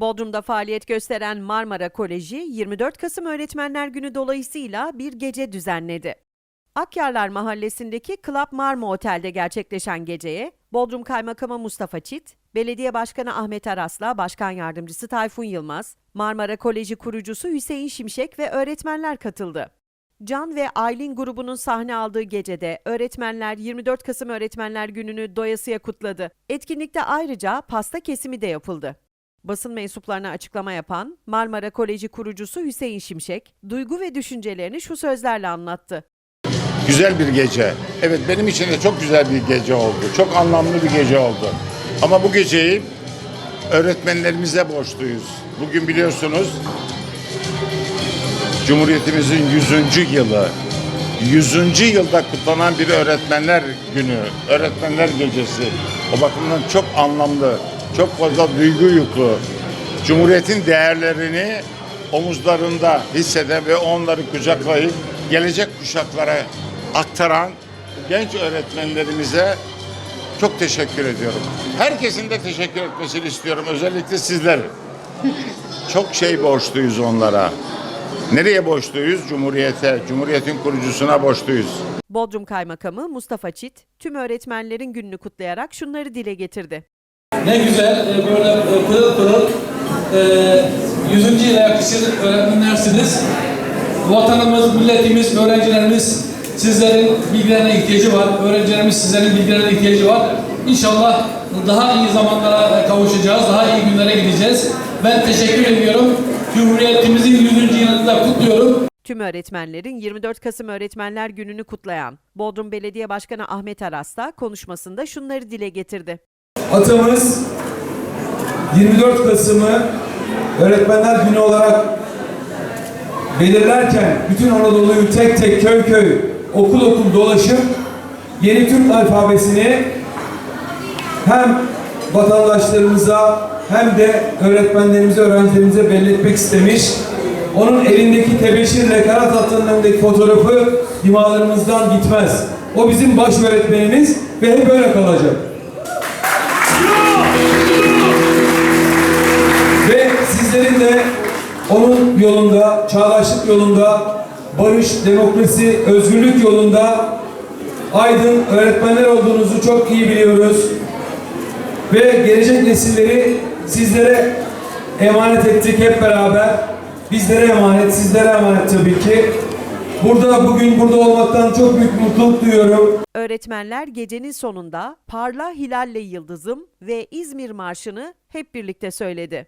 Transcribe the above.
Bodrum'da faaliyet gösteren Marmara Koleji 24 Kasım Öğretmenler Günü dolayısıyla bir gece düzenledi. Akyarlar Mahallesi'ndeki Club Marma Otel'de gerçekleşen geceye Bodrum Kaymakamı Mustafa Çit, Belediye Başkanı Ahmet Aras'la Başkan Yardımcısı Tayfun Yılmaz, Marmara Koleji kurucusu Hüseyin Şimşek ve öğretmenler katıldı. Can ve Aylin grubunun sahne aldığı gecede öğretmenler 24 Kasım Öğretmenler Günü'nü doyasıya kutladı. Etkinlikte ayrıca pasta kesimi de yapıldı. Basın mensuplarına açıklama yapan Marmara Koleji kurucusu Hüseyin Şimşek, duygu ve düşüncelerini şu sözlerle anlattı. Güzel bir gece. Evet benim için de çok güzel bir gece oldu. Çok anlamlı bir gece oldu. Ama bu geceyi öğretmenlerimize borçluyuz. Bugün biliyorsunuz Cumhuriyetimizin 100. yılı. 100. yılda kutlanan bir öğretmenler günü, öğretmenler gecesi. O bakımdan çok anlamlı, çok fazla duygu yüklü. Cumhuriyetin değerlerini omuzlarında hisseden ve onları kucaklayıp gelecek kuşaklara aktaran genç öğretmenlerimize çok teşekkür ediyorum. Herkesin de teşekkür etmesini istiyorum. Özellikle sizler. Çok şey borçluyuz onlara. Nereye borçluyuz? Cumhuriyete, Cumhuriyetin kurucusuna borçluyuz. Bodrum Kaymakamı Mustafa Çit, tüm öğretmenlerin gününü kutlayarak şunları dile getirdi. Ne güzel e, böyle e, pırıl pırıl e, 100. yıla yakışır öğretmenlersiniz. Vatanımız, milletimiz, öğrencilerimiz sizlerin bilgilerine ihtiyacı var. Öğrencilerimiz sizlerin bilgilerine ihtiyacı var. İnşallah daha iyi zamanlara kavuşacağız, daha iyi günlere gideceğiz. Ben teşekkür ediyorum. Cumhuriyetimizin 100. yılını da kutluyorum. Tüm öğretmenlerin 24 Kasım Öğretmenler Günü'nü kutlayan Bodrum Belediye Başkanı Ahmet Aras da konuşmasında şunları dile getirdi. Atamız 24 Kasım'ı Öğretmenler Günü olarak belirlerken bütün Anadolu'yu tek tek köy köy okul okul dolaşıp yeni Türk alfabesini hem vatandaşlarımıza hem de öğretmenlerimize, öğrencilerimize belli etmek istemiş. Onun elindeki tebeşirle kara tatlının önündeki fotoğrafı dimalarımızdan gitmez. O bizim baş öğretmenimiz ve hep öyle kalacak. Yolunda, çağdaşlık yolunda, barış, demokrasi, özgürlük yolunda aydın öğretmenler olduğunuzu çok iyi biliyoruz. Ve gelecek nesilleri sizlere emanet ettik hep beraber. Bizlere emanet, sizlere emanet tabii ki. Burada bugün burada olmaktan çok büyük mutluluk duyuyorum. Öğretmenler gecenin sonunda Parla Hilalle Yıldızım ve İzmir Marşı'nı hep birlikte söyledi.